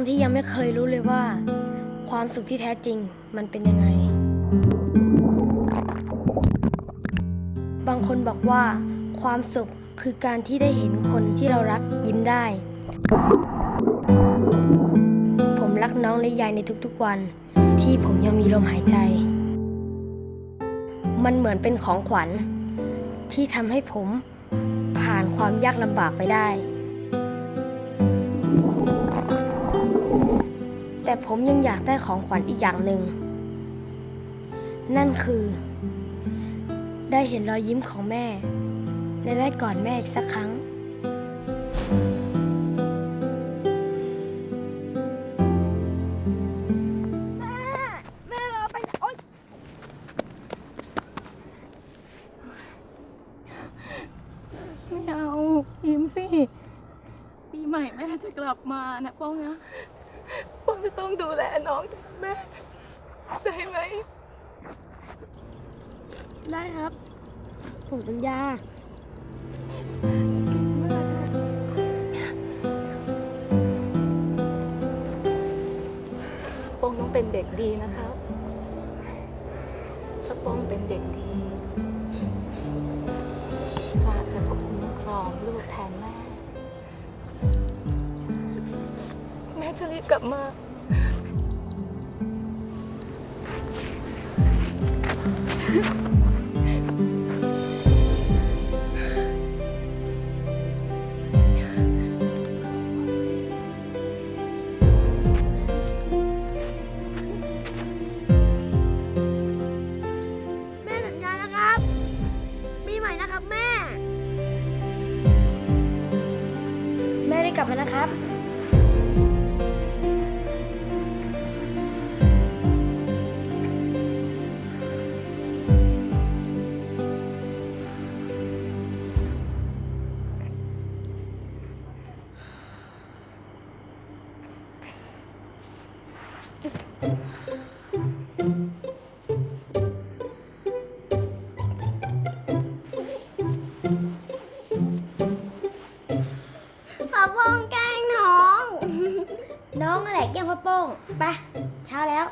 งที่ยังไม่เคยรู้เลยว่า ความสุขที่แท้จริงมันเป็นยังไง บางคนบอกว่า ความสุขคือการที่ได้เห็นคนที่เรารักยิ้มได้ ผมรักน้องและยายในทุกๆวัน ที่ผมยังมีลมหายใจ มันเหมือนเป็นของขวัญ ที่ทำให้ผมผ่านความยากลำบากไปได้ แต่ผมยังอยากได้ของขวัญอีกอย่างหนึ่ง นั่นคือ ได้เห็นรอยยิ้มของแม่ และได้กอดแม่อีกสักครั้ง แม่เราไปไหนโอ๊ยไม่เอายิ้มสิ ปีใหม่แม่จะกลับมานะป้องนะ ต้องดูแลน้องแม่ได้ไหม ได้ครับ ผมสัญญาป้องต้องเป็นเด็กดีนะครับ ถ้าป้องเป็นเด็กดีพระจะคุ้มครองลูกแทนแม่ แม่จะรีบกลับมา งไปเช้าแล้ว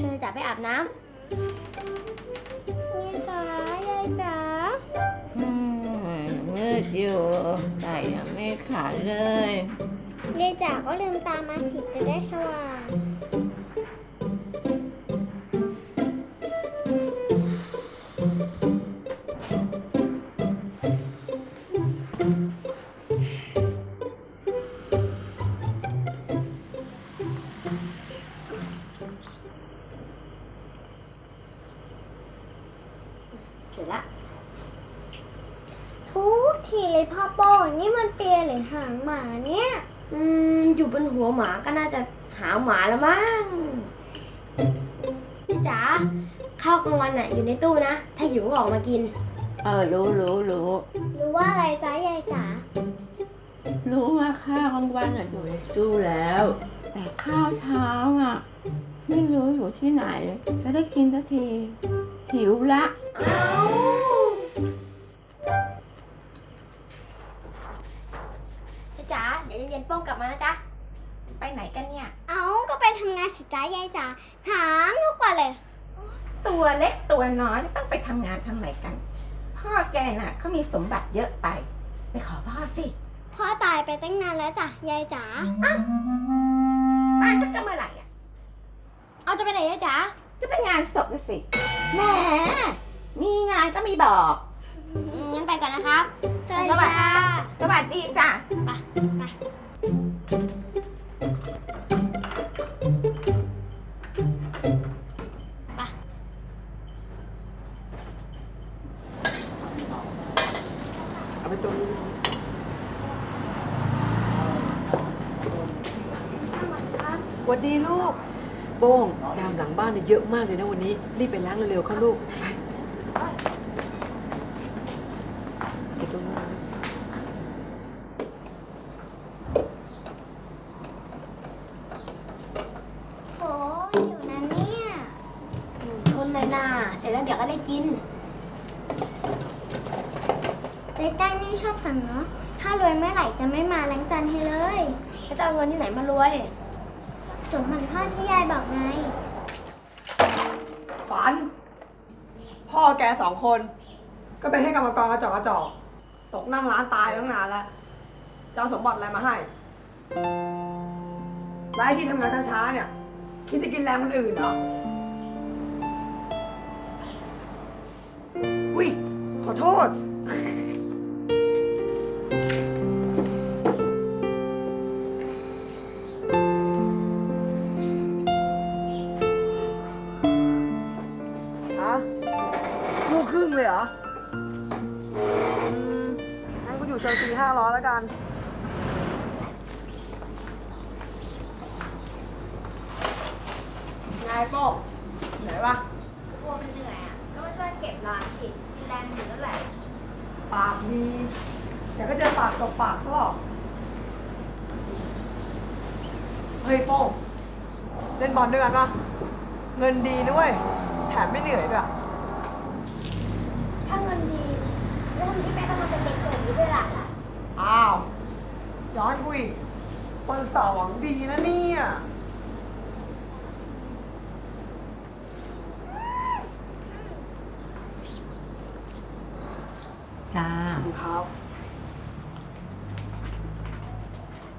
ช่วยจับไปอาบน้ำยายจ๋ายายจ๋าอืมมืดอยู่แต่ยังไม่ขาดเลย ยายจ๋าก็ลืมตามาสิจะได้สว่าง หัวหมาก็น่าจะหาหมาแล้วมั้งพี่จ๋าข้าวกลางวันน่ะอยู่ในตู้นะ ถ้าหิวก็ออกมากิน เออรู้รู้รู้รู้ว่าอะไรจ๊ะยายจ๋ารู้ว่าข้าวกลางวันอะอยู่ในตู้แล้ว แต่ข้าวเช้าอะไม่รู้อยู่ที่ไหน จะได้กินสักที หิวละพี่จ๋าเดี๋ยวเย็นๆโป้งกลับมานะจ๊ะ ไปไหนกันเนี่ย เอาก็ไปทำงานสิจ๊ะยายจ๋าถามทุกวันเลย ตัวเล็กตัวน้อยต้องไปทำงานทำไมกัน พ่อแกน่ะเขามีสมบัติเยอะไป ไปขอพ่อสิพ่อตายไปตั้งนานแล้วจ้ะยายจ๋าป้าจะก็เมื่อไหร่อะเอาจะไปไหนอะจ๋าจะไปงานศพน่ะสิแหมมีงานก็มีบอก อืมงั้นไปก่อนนะครับ สวัสดีค่ะ สวัสดีจ้ะส เยอะมากเลยนะวันนี้ รีบไปล้างเร็วๆเข้าลูกไปไอ้ตรงนั้โอ้อยู่นะเนี่ยทนเลยนะเสร็จแล้วเดี๋ยวก็ได้กินเจ๊ตั้งนี่ชอบสั่งเนาะ ถ้ารวยเมื่อไหร่จะไม่มาล้างจานให้เลย แล้วจะเอาเงินที่ไหนมารวย สมบัติพ่อที่ยายบอกไง ฝัน พ่อแก สองคน ก็ไปให้กรรมกรกระจอกกระจอกตกนั่งร้านตายตั้งนานแล้วจะเอาสมบัติอะไรมาให้และไรที่ทำงานช้าๆเนี่ย คิดจะกินแรงคนอื่นเหรออุ้ยขอโทษ ย้อนกูอีกคนสาวหวังดีนะเนี่ย จ้า ครับ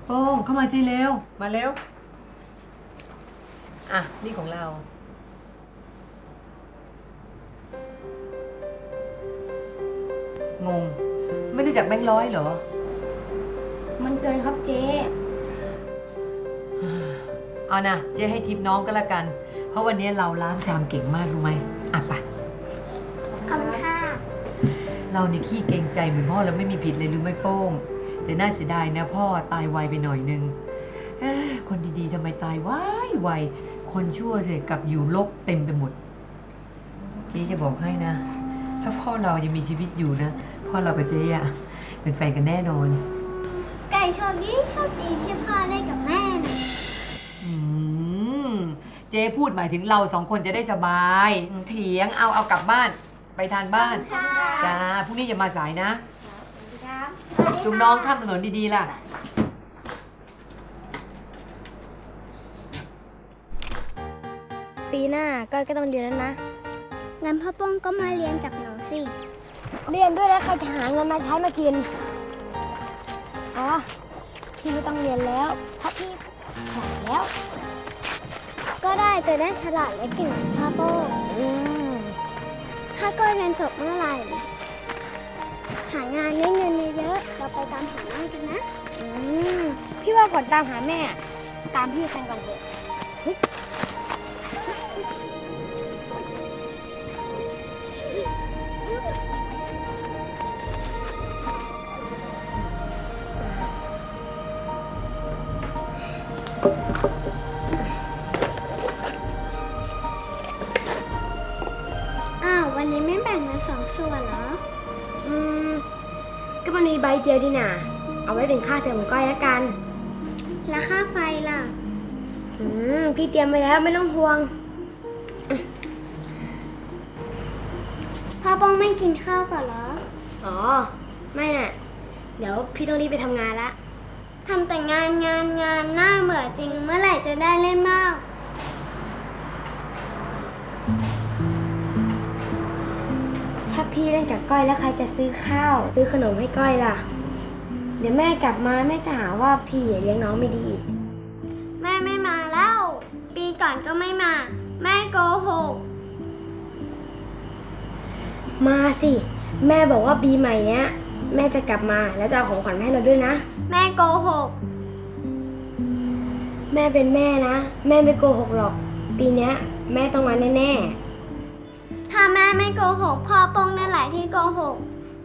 โป้งเข้ามาสิเร็ว มาเร็ว อะ นี่ของเรา งง ไม่รู้จักแบงค์ร้อยเหรอ มันเกินครับเจ๊เอานะเจ๊ให้ทิปน้องก็แล้วกัน เพราะวันนี้เราล้างชามเก่งมากรู้ไหมอะไป ขอบคุณค่ะเราเนี่ยขี้เกรงใจเหมือนพ่อแล้วไม่มีผิดเลยรู้ไหมโป้ง แต่น่าเสียดายนะพ่อตายไวไปหน่อยนึงเอ้อคนดีๆทำไมตายไวไวคนชั่วเสียกลับอยู่ลบเต็มไปหมด เจ๊จะบอกให้นะ ถ้าพ่อเรายังมีชีวิตอยู่นะ พ่อเรากับเจ๊อะเป็นแฟนกันแน่นอน ไก่โชคดีโชคดีที่พ่อได้กับแม่น่ะอืมเจ๊พูดหมายถึงเราสองคนจะได้สบายอืมเถียงเอาเอากลับบ้าน ไปทานบ้านจ้าพรุ่งนี้อย่ามาสายนะจุงน้องข้ามถนนดีๆล่ะ ปีหน้าก้อยก็ต้องเรียนแล้วนะ งั้นพ่อป้องก็มาเรียนกับหนูสิ เรียนด้วยแล้วใครจะหาเงินมาใช้มากิน อ๋อ พี่ไม่ต้องเรียนแล้ว เพราะพี่สอนแล้ว ก็ได้จะได้ฉลาดและเก่งเหมือนพ่อโป้ถ้าก็เรียนจบเมื่อไหร่ หางานได้เงินเยอะๆเราไปตามหาแม่กันนะ อืม พี่ว่าก่อนตามหาแม่ ตามพี่แฟนก่อนเถอะ บเดียวดีน่ะเอาไว้เป็นค่าเทอมของก้อยแล้วกัน แล้วค่าไฟล่ะ อืม พี่เตรียมไว้แล้วไม่ต้องห่วง พ่อป้องไม่กินข้าวก่อนเหรอ อ๋อ ไม่น่ะ เดี๋ยวพี่ต้องรีบไปทำงานละ ทำแต่งานงานงานหน้าเบื่อจริง เมื่อไหร่จะได้เล่นมา กถ้าพี่เล่นกับก้อยแล้วใครจะซื้อข้าว ซื้อขนมให้ก้อยล่ะ เดี๋ยวแม่กลับมาแม่จะหาว่าพี่เลี้ยงน้องไม่ดีอีกแม่ไม่มาแล้ว ปีก่อนก็ไม่มา แม่โกหก มาสิ แม่บอกว่าปีใหม่เนี้ย แม่จะกลับมาแล้วจะเอาของขวัญมาให้เราด้วยนะ แม่โกหก แม่เป็นแม่นะ แม่ไม่โกหกหรอก ปีเนี้ย แม่ต้องมาแน่ ถ้าแม่ไม่โกหกพ่อโป้งนั่นแหละที่โกหก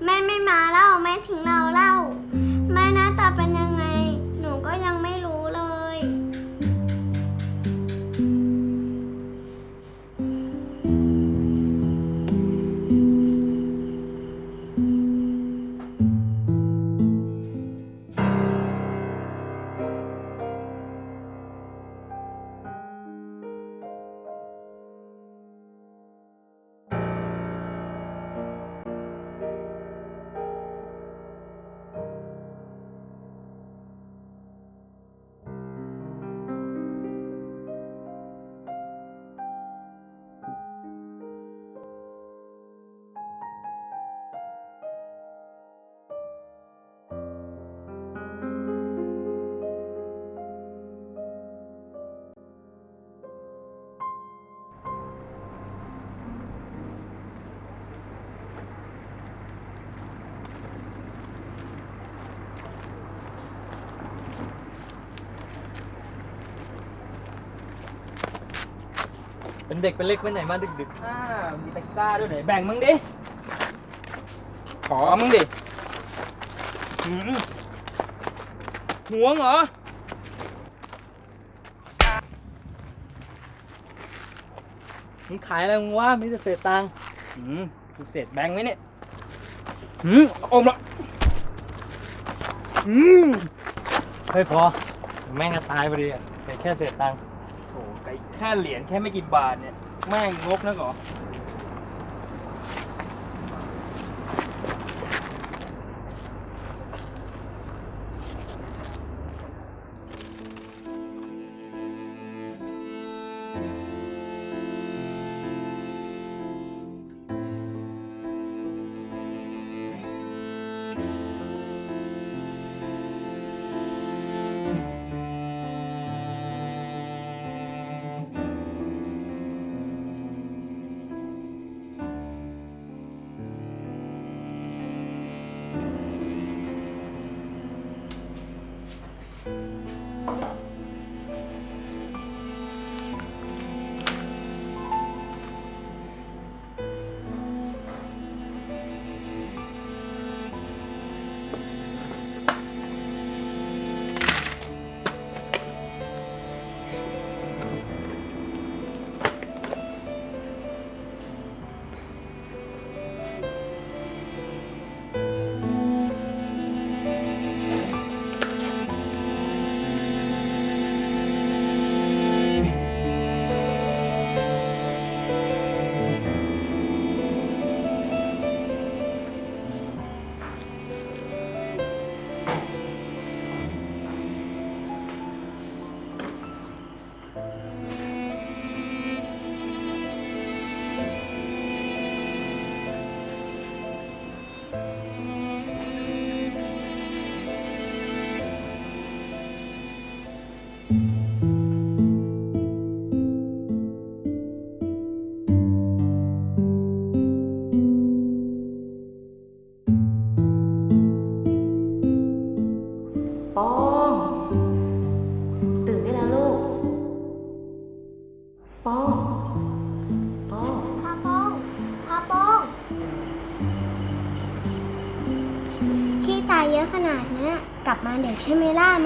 แม่ไม่มาเล่าแม่ทิ้งเราเล่า แม่หน้าตาเป็นยังไง เด็กเป็นเล็กไปไหนมาดึกดึกๆอ่ามีตะกร้าด้วยไหนแบ่งมึงดิ ขอมึงดิหืมห่วงเหรอ มึงขายอะไรมึงวะมีแต่เศษตังค์หืมมีเศษแบงค์ไหมเนี่ยหืมอมละหืมเฮ้ยพอ แม่งก็ตายพอดีอะแต่แค่เศษตังค์ โถไก่แค่เหรียญแค่ไม่กี่บาทเนี่ย แม่งงกนะก่อ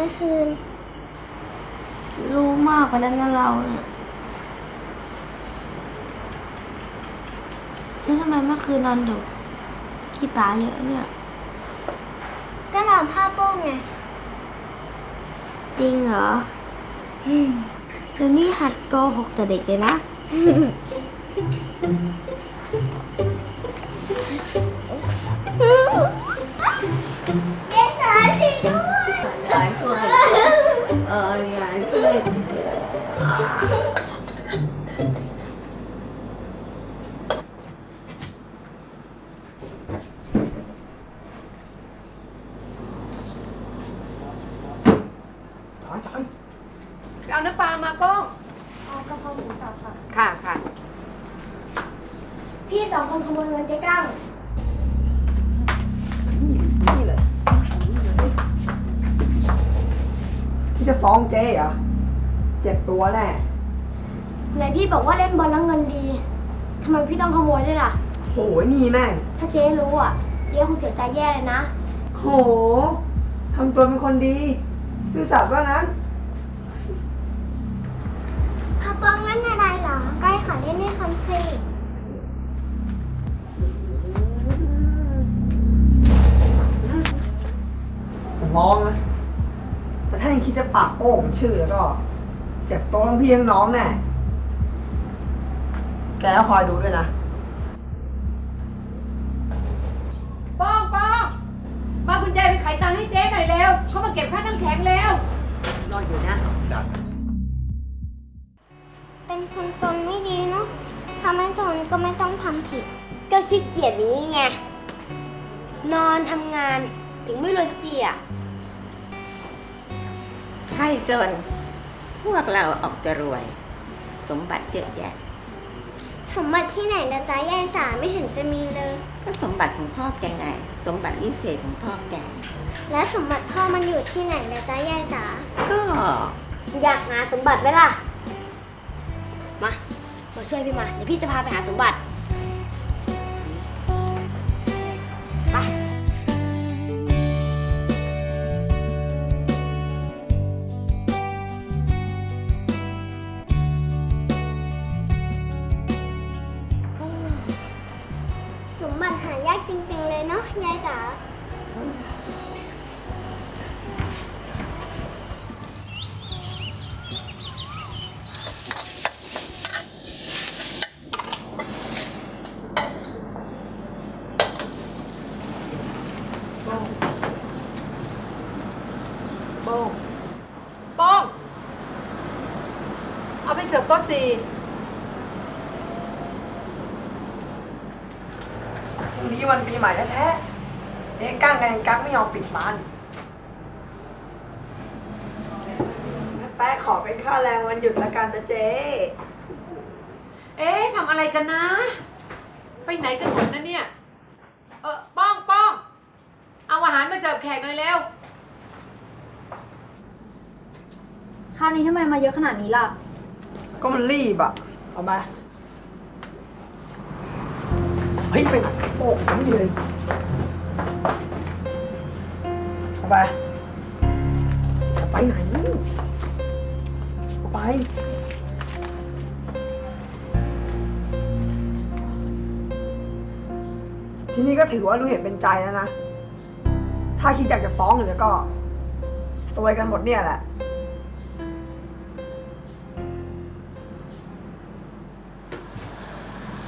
มล่ะเมื่อคืน รู้มากกว่านั้นนะเราเนี่ยแล้วทำไมเมื่อคืนนอนดึกขี้ตาเยอะเนี่ย ก็หลอนพ่อโป้งไง จริงเหรออืมเดี๋ยวนี้หัดโกหกแต่เด็กเลยนะ เจ็บตัวแน่ไหนพี่บอกว่าเล่นบอลแล้วเงินดีทำไมพี่ต้องขโมยด้วยล่ะ โหยนี่แม่ง ถ้าเจ๊รู้อะเจ๊คงเสียใจแย่เลยนะ โห ทำตัวเป็นคนดี ซื่อสัตย์ว่างั้นพ่อป้องเล่นอะไรเหรอใกล้ขอเล่นด้วยคำสิจะร้องนะแต่ถ้ายังคิดจะปากโป้งเป็นชื่อแล้วก็ เจ็บตัวทั้งพี่ทั้งน้องแน่แกก็คอยดูด้วยนะ ป้องป้องมาคุณยายไปขายตังค์ให้เจ๊หน่อยเร็วเขามาเก็บค่าน้ำแข็งเร็วรออยู่นะเป็นคนจนไม่ดีเนาะทำให้จนก็ไม่ต้องทำผิด ก็ขี้เกียจนี้ไง นอนทำงานถึงไม่รวยสักทีอะ ให้จน พวกเราออกจะรวย สมบัติเยอะแยะ สมบัติที่ไหนนะจ๊ะยายจ๋าไม่เห็นจะมีเลย ก็สมบัติของพ่อแกไงสมบัติวิเศษของพ่อแก และสมบัติพ่อมันอยู่ที่ไหนนะจ๊ะยายจ๋าก็อยากหาสมบัติไหมล่ะ มา มาช่วยพี่มา เดี๋ยวพี่จะพาไปหาสมบัติ สิร์ฟโต๊ะสี่พรุ่งนี้วันปีใหม่แท้ๆเอ๊ะก้างกันยังกักไม่ยอมปิดร้านแม่แป๊ะขอเป็นค่าแรงวันหยุดละกันนะเจ๊เอ๊ะทำอะไรกันนะ ไปไหนกันหมดนะเนี่ย เออป้องป้อง เอาอาหารมาเสิร์ฟแขกหน่อยเร็ว คราวนี้ทำไมมาเยอะขนาดนี้ล่ะ ก็มันรีบอะเอามา เฮ้ยไปโอ้ยนี่เลยเอาไปจะไปไหนเอาไปทีนี้ก็ถือว่ารู้เห็นเป็นใจแล้วนะ ถ้าคิดอยากจะฟ้องหรือก็ซวยกันหมดเนี่ยแหละ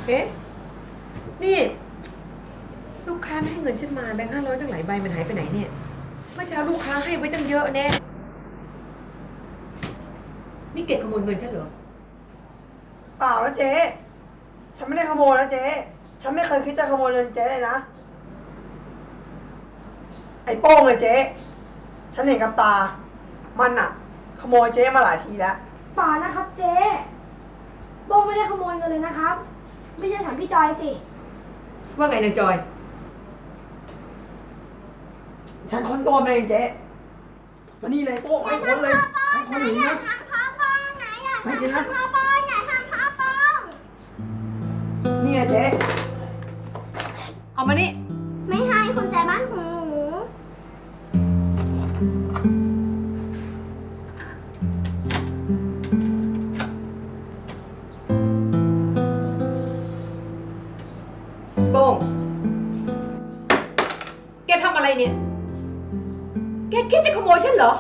เอ๊ะ นี่ ลูกค้าไม่ให้เงินฉันมาแบงค์ห้าร้อยตั้งหลายใบมันหายไปไหนเนี่ย เมื่อเช้าลูกค้าให้ไว้ตั้งเยอะแน่ นี่เก็บขโมยเงินฉันเหรอ เปล่านะเจ๊ ฉันไม่ได้ขโมยนะเจ๊ ฉันไม่เคยคิดจะขโมยเงินเจ๊เลยนะ ไอ้โป้งเลยเจ๊ ฉันเห็นกับตา มันอะขโมยเจ๊มาหลายทีแล้วป่านะครับเจ๊โบไม่ได้ขโมยเงินเลยนะครับ ไม่ใช่ถามพี่จอยสิ ว่าไงนางจอย ฉันค้นตัวมันเองเจ๊มานี่เลยโป้งให้ค้นเลยให้ค้นอย่างนี้นะ ทำพ่อป้องนะอย่าไม่จริงนะ ทำพ่อป้องอย่าทำพ่อป้องนี่ไงเจ๊เอามานี่ ไม่ให้คุณใจบ้านของหนู คิดจะขโมยฉันเหรอ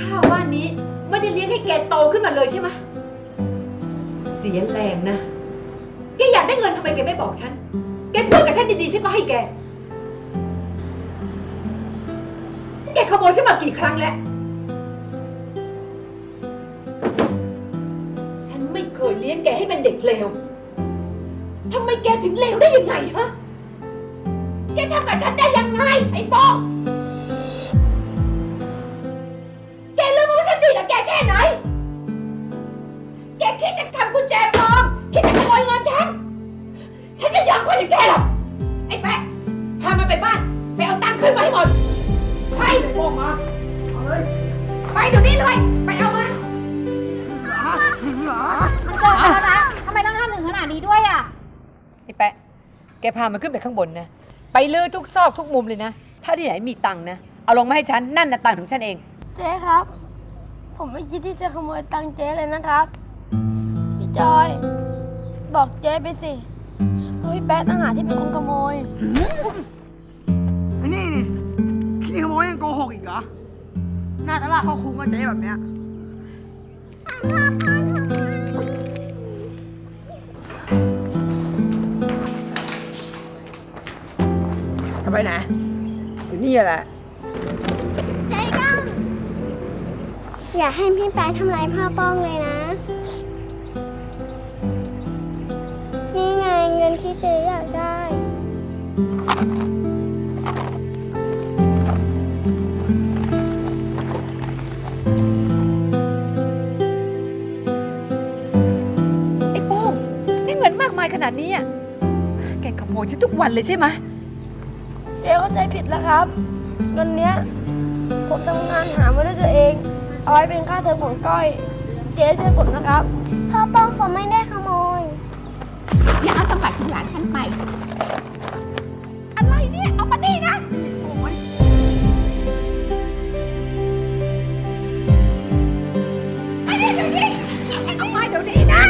ข้าวบ้านนี้ไม่ได้เลี้ยงให้แกโตขึ้นมาเลยใช่ไหมเสียแรงนะ แกอยากได้เงินทำไมแกไม่บอกฉัน แกพูดกับฉันดีๆฉันก็ให้แก แกขโมยฉันมากี่ครั้งแล้ว ฉันไม่เคยเลี้ยงแกให้เป็นเด็กเลวทำไมแกถึงเลวได้ยังไงฮะ แกทำกับฉันได้ยังไงไอ้ป้องแกรู้ไหมว่าฉันดีกับแกแค่ไหน แกคิดจะทำกุญแจปลอมคิดจะขโมยเงินฉัน ฉันไม่ยอมคนอย่างแกหรอก ไอ้แป๊ะพามันไปบ้าน ไปเอาตังค์คืนมาให้หมด ไปโป้งมาเอาเลย ไปเดี๋ยวนี้เลย ไปเอามาหาหามันเกิดอะไรแล้วนะทำไมต้องทำถึงขนาดนี้ด้วยอะ ไอ้แปะ แกพามันขึ้นไปข้างบนนะ ไปลือทุกซอกทุกมุมเลยนะ ถ้าที่ไหนมีตังค์นะ เอาลงมาให้ฉัน นั่นนะตังค์ของฉันเอง เจ๊ครับ ผมไม่คิดที่จะขโมยตังค์เจ๊เลยนะครับ พี่จอย บอกเจ๊ไปสิว่าพี่แป๊ะต่างหากที่เป็นคนขโมย ไอ้นี่นี่ขี้ขโมยยังโกหกอีกเหรอ น่าจะลากเข้าคุกกับเจ๊แบบเนี้ย จะไปไหนอยู่นี่แหละใจก้องอย่าให้พี่แป๊ะทำร้ายพ่อป้องเลยนะ นี่ไงเงินที่เจ๊อยากได้ ไอ้โป้งนี่เงินมากมายขนาดนี้อะแกขโมยฉันทุกวันเลยใช่ไหมเจ๊เข้าใจผิดแล้วครับ เงินเนี้ยผมทำงานหามาด้วยตัวเอง เอาไว้เป็นค่าเทอมของก้อย เจ๊ช่วยผมนะครับ พ่อโป้งเขาไม่ได้ขโมย อย่าเอาสมบัติของหลานฉันไป อะไรเนี่ย เอามานี่นะ โอ้ยอันนี้เดี๋ยวนี้เอามาเดี๋ยวนี้นะ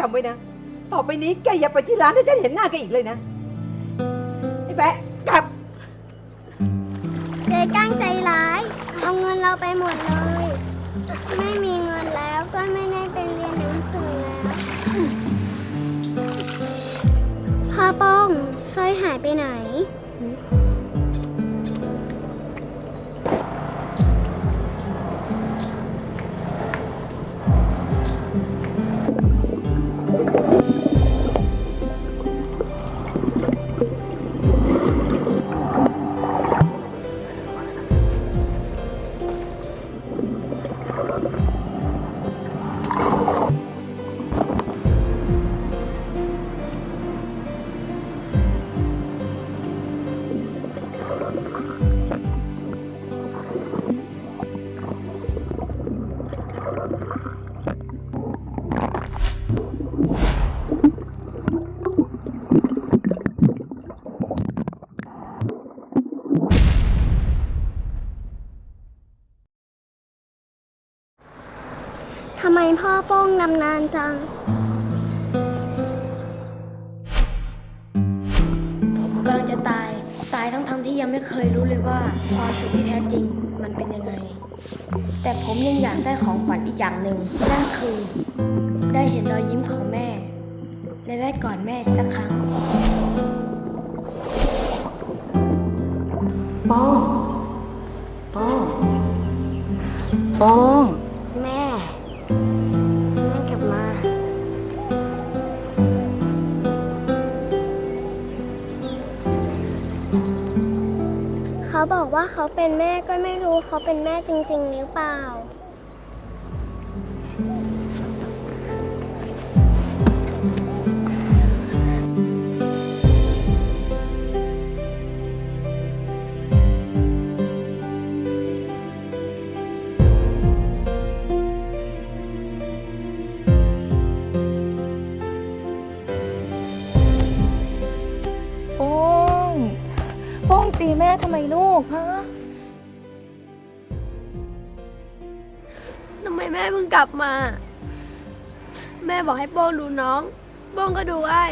จำไว้นะ ต่อไปนี้แกอย่าไปที่ร้านให้ฉันเห็นหน้าแกอีกเลยนะ ไอ้แปะกลับ เจ๊ก้งใจร้าย เอาเงินเราไปหมดเลย ไม่มีเงินแล้วก็ไม่ได้ไปเรียนหนังสือแล้วพ่อป้องสร้อยหายไปไหน จัง ผมกำลังจะตาย ตายทั้งๆที่ยังไม่เคยรู้เลยว่าความสุขที่แท้จริงมันเป็นยังไง แต่ผมยังอยากได้ของขวัญอีกอย่างหนึ่งนั่นคือ ได้เห็นรอยยิ้มของแม่ และได้กอดแม่อีกสักครั้งโป้งโป้งโป้ง เขาบอกว่าเขาเป็นแม่ก็ไม่รู้เขาเป็นแม่จริง ๆ หรือเปล่า แม่ทำไมลูกฮะทำไมแม่เพิ่งกลับมา แม่บอกให้โป้งดูน้อง โป้งก็ดูไอ้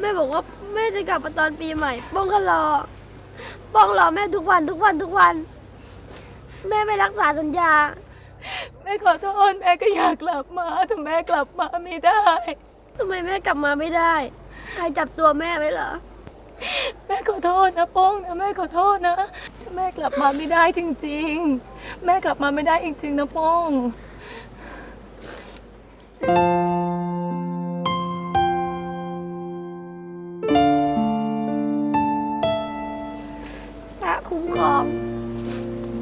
แม่บอกว่าแม่จะกลับมาตอนปีใหม่ โป้งก็รอ โป้งรอแม่ทุกวันทุกวันทุกวัน แม่ไม่รักษาสัญญา แม่ขอโทษแม่ก็อยากกลับมาแต่แม่กลับมาไม่ได้ทำไมแม่กลับมาไม่ได้ ใครจับตัวแม่ไว้เหรอแม่ ขอโทษนะโป้งนะแม่ขอโทษนะถ้าแม่กลับมาไม่ได้จริง ๆ แม่กลับมาไม่ได้จริงๆนะโป้ง พระคุ้มครอง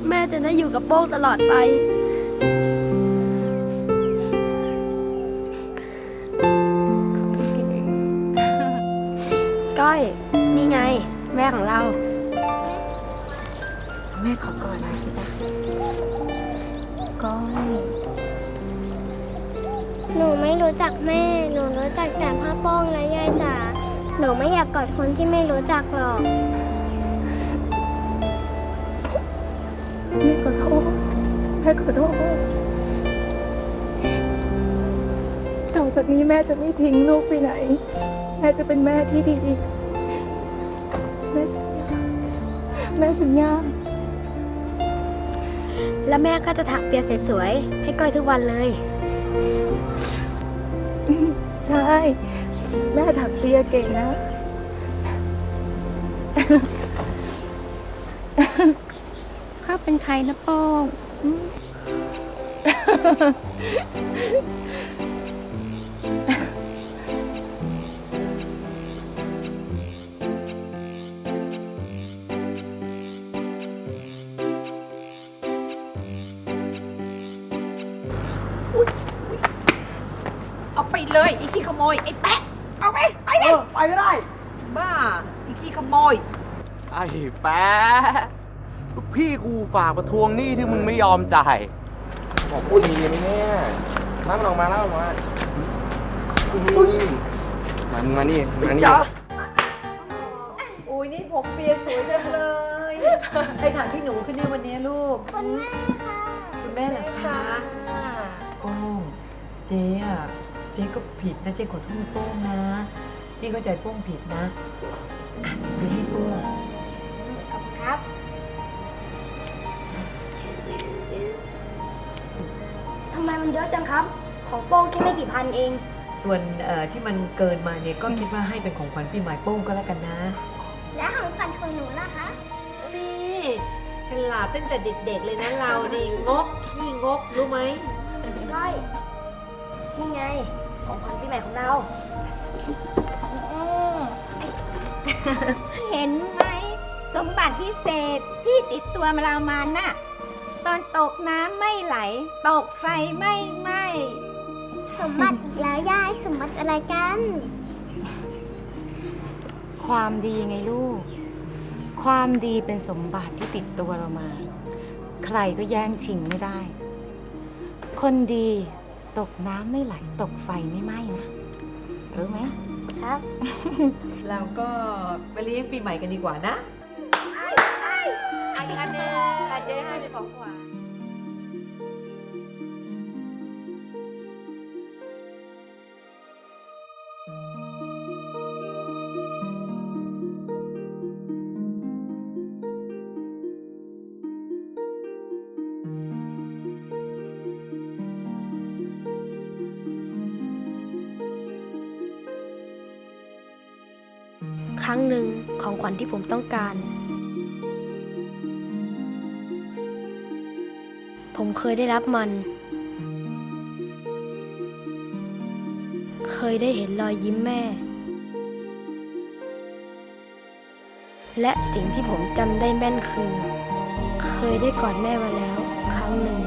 แม่จะได้อยู่กับโป้งตลอดไป ม่ของเรา แม่ขอก่อนนะสิจ๊ะก้อยหนูไม่รู้จักแม่ หนูรู้จักแต่พ่อโป้งและยายจ๋า หนูไม่อยากกอดคนที่ไม่รู้จักหรอก แม่ขอโทษแม่ขอโทษงจากนี้แม่จะไม่ทิ้งลูกไปไหน แม่จะเป็นแม่ที่ดี แม่สัญญา แล้วแม่ก็จะถักเปียสวยๆให้ก้อยทุกวันเลย ใช่ แม่ถักเปียเก่งนะ ข้าเป็นใครนะโป้ง ยไอ้แปะเอาไปไปเอเลยอไปก็ได้ บ้าไอ้ขี้ขโมย ไอ้แป๊ะลูกพี่กูฝากมาทวงหนี้ที่มึงไม่ยอมจ่ายบอกพูดดีไหมเนี่ยน้ำมันออกมาแล้วออกมาอุ้ยมามึงมานี่มานี่อย่าอุ้ยนี่ผมเปียสวยจังเลยใครถามพี่หนูขึ้นเนี่ยวันนี้ลูก คุณแม่ค่ะ คุณแม่เหรอคะโป้งเจ๊อะ เจ๊ก็ผิดนะเจ๊ขอโทษโป้งนะพี่เข้าใจโป้งผิดนะอะเจ๊ให้โป้งครับทำไมมันเยอะจังครับ ของโป้งแค่ไม่กี่พันเอง ส่วนเอ่อที่มันเกินมาเนี่ยก็คิดว่าให้เป็นของขวัญปีใหม่โป้งก็แล้วกันนะ และของขวัญของหนูล่ะคะ นี่ฉลาดตั้งแต่เด็กๆเลยนะเรานี่งกขี้งกรู้ไหม ก้อย นี่ไง ของขวัญปีใหม่ของเราเห็นไหม สมบัติพิเศษที่ติดตัวมาเรามาน่ะ ตอนตกน้ำไม่ไหล ตกไฟไม่ไหม้ สมบัติอีกแล้วยายสมบัติอะไรกัน ความดีไงลูก ความดีเป็นสมบัติที่ติดตัวเรามา ใครก็แย่งชิงไม่ได้ คนดี ตกน้ำไม่ไหลตกไฟไม่ไหม้นะรู้ไหมครับ เราก็ไปเลี้ยงปีใหม่กันดีกว่านะอันอันหนึงอาเจ๊ให้เป็นของขวัญ ครั้งหนึ่งของขวัญที่ผมต้องการ ผมเคยได้รับมัน เคยได้เห็นรอยยิ้มแม่ และสิ่งที่ผมจำได้แม่นคือ เคยได้กอดแม่มาแล้ว ครั้งหนึ่ง